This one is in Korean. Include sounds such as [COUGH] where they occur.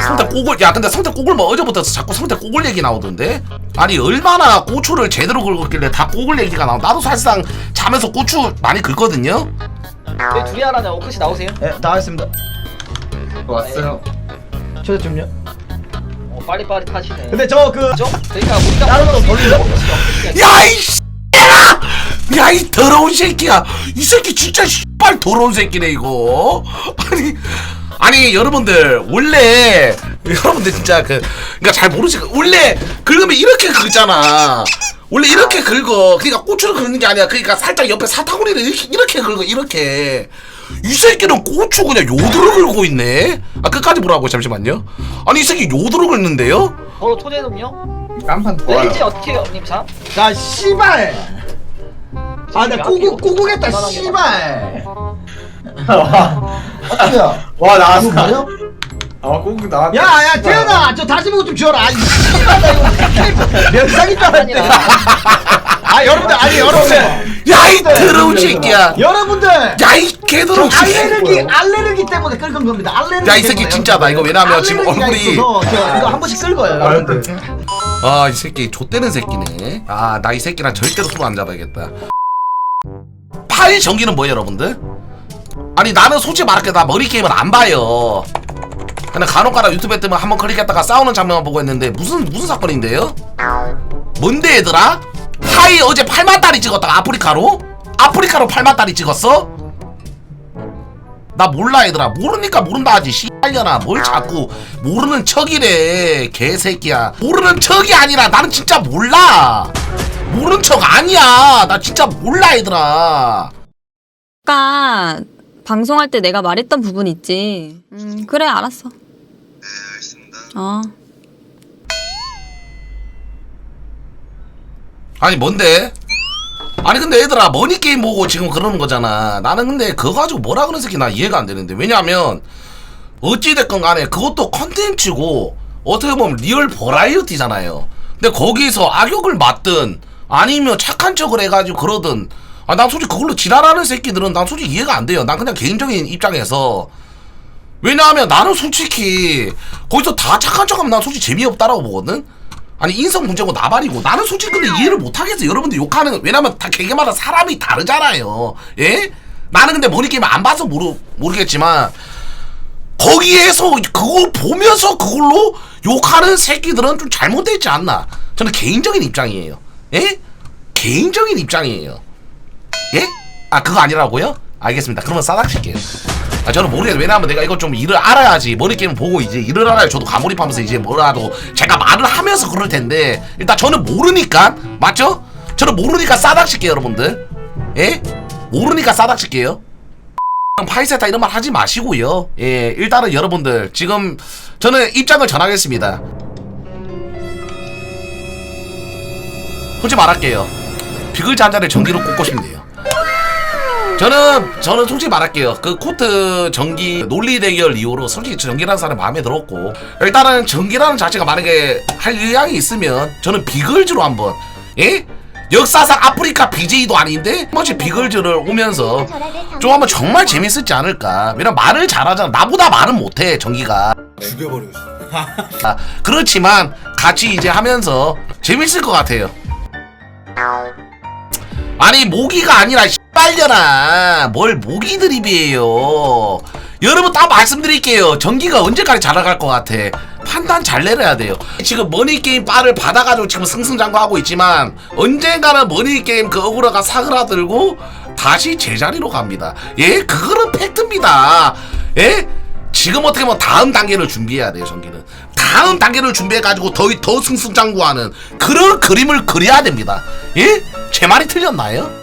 성태 꼬글 야 근데 성태 꼬글 뭐 어제부터 자꾸 성태 꼬글 얘기 나오던데 아니 얼마나 고추를 제대로 긁었길래 다 꼬글 얘기가 나오 나도 사실상 자면서 고추 많이 긁거든요 왜 둘이 하나냐? 오크시 나오세요. 예, 나가겠습니다. 왔어요. 초대 좀요. 어, 빨리빨리 타시네. 근데 저그 죠? 그러니까 우리가 다른 거 돌리자. 야이 씨야 야이 더러운 새끼야 이 새끼 진짜 씨발 더러운 새끼네 이거 아니 아니 여러분들 원래 여러분들 진짜 그 그러니까 잘 모르시 원래 긁으면 이렇게 긁잖아 원래 이렇게 긁어 그러니까 고추를 긁는 게 아니야 그러니까 살짝 옆에 사타구니를 이렇게 이렇게 긁어 이렇게 이 새끼는 고추 그냥 요드로 긁고 있네 아 끝까지 보라고 잠시만요 아니 이 새끼 요드로 긁는데요 바로 초대놈요? 깜판 좋아요. 레이지 어떻게 해요, 님 참? 나 씨발. 아, 나 꼬구 꼬구겠다 씨발. 와 이거 나왔어. 뭐야? 아꼭 나왔다. 야, 야, 태연아, 저 다시 보고 좀 지어라. 아, 이 씨발, 나 이거 면상인 줄 알았네. 아, 여러분들, 아니, 여러분들. 야이 더러운 새끼야 여러분들. 야이 개더러운 새끼 알레르기, 알레르기 때문에 긁은 겁니다. 알레르기. 야, 이 새끼 때문에. 진짜다. 이거 왜냐면 지금 알레르기가 얼굴이- 있어서 이거 한 번씩 긁어요, 아, 여러분들. 네. 아이 새끼 좆되는 새끼네 아 나 이 새끼랑 절대로 손안 잡아야겠다 파일 전기는 뭐예요 여러분들? 아니 나는 솔직히 말할게 나 머리 게임을 안 봐요 근데 간혹가다 유튜브에 뜨면 한번 클릭했다가 싸우는 장면만 보고 했는데 무슨 무슨 사건인데요? 뭔데 얘들아? 파이 어제 8만다리 찍었다가 아프리카로? 아프리카로 8만다리 찍었어? 나 몰라 얘들아 모르니까 모른다 하지 씨발려나 뭘 자꾸 모르는 척이래 개새끼야 모르는 척이 아니라 나는 진짜 몰라 모르는 척 아니야 나 진짜 몰라 얘들아 아까 방송할 때 내가 말했던 부분 있지. 음, 그래, 알았어. 네, 알겠습니다. 어. 아니 뭔데? 아니 근데 얘들아 머니 게임 보고 지금 그러는 거잖아 나는 근데 그거 가지고 뭐라 그러는 새끼 나 이해가 안 되는데 왜냐면 어찌 됐건 간에 그것도 컨텐츠고 어떻게 보면 리얼 버라이어티잖아요 근데 거기서 악역을 맡든 아니면 착한 척을 해가지고 그러든 아 난 솔직히 그걸로 지랄하는 새끼들은 난 솔직히 이해가 안 돼요. 난 그냥 개인적인 입장에서. 왜냐하면 나는 솔직히 거기서 다 착한 척하면 난 솔직히 재미없다라고 보거든? 아니 인성 문제고 나발이고. 나는 솔직히 근데 이해를 못하겠어 여러분들 욕하는 왜냐면 다 개개마다 사람이 다르잖아요. 예? 나는 근데 머니게임 안 봐서 모르, 모르겠지만 거기에서 그거 보면서 그걸로 욕하는 새끼들은 좀 잘못되어 있지 않나. 저는 개인적인 입장이에요. 예? 개인적인 입장이에요 예? 아 그거 아니라고요? 알겠습니다. 그러면 싸닥칠게요. 아 저는 모르겠어요 왜냐하면 내가 이거 좀 일을 알아야지. 머리 게임 보고 이제 일을 알아야 저도 과몰입하면서 이제 뭐라도 제가 말을 하면서 그럴 텐데. 일단 저는 모르니까 맞죠? 저는 모르니까 싸닥칠게요 여러분들. 예? 모르니까 싸닥칠게요. [LAUGHS] 파이세타 이런 말 하지 마시고요. 예 일단은 여러분들 지금 저는 입장을 전하겠습니다. 솔직히 말할게요. 비글자 한 잔에 전기로 꽂고 싶네요 저는 저는 솔직히 말할게요. 그 코트 전기 논리 대결 이후로 솔직히 전기라는 사람 마음에 들었고 일단은 전기라는 자체가 만약에 할 의향이 있으면 저는 비글즈로 한번 예 역사상 아프리카 BJ도 아닌데 한 번씩 비글즈를 오면서 좀 하면 정말 재밌을지 않을까. 왜냐면 말을 잘하잖아. 나보다 말은 못해 전기가. 죽여버리고 싶어. 아, 그렇지만 같이 이제 하면서 재밌을 것 같아요. 아니 모기가 아니라 빨려나 뭘 모기 드립이에요. 여러분 다 말씀드릴게요. 전기가 언제까지 자라갈 것 같아. 판단 잘 내려야 돼요. 지금 머니게임 바를 받아가지고 지금 승승장구하고 있지만 언젠가는 머니게임 그 어그로가 사그라들고 다시 제자리로 갑니다. 예, 그거는 팩트입니다. 예? 지금 어떻게 보면 다음 단계를 준비해야 돼요, 전기는. 다음 단계를 준비해가지고 더, 더 승승장구하는 그런 그림을 그려야 됩니다. 예? 제 말이 틀렸나요?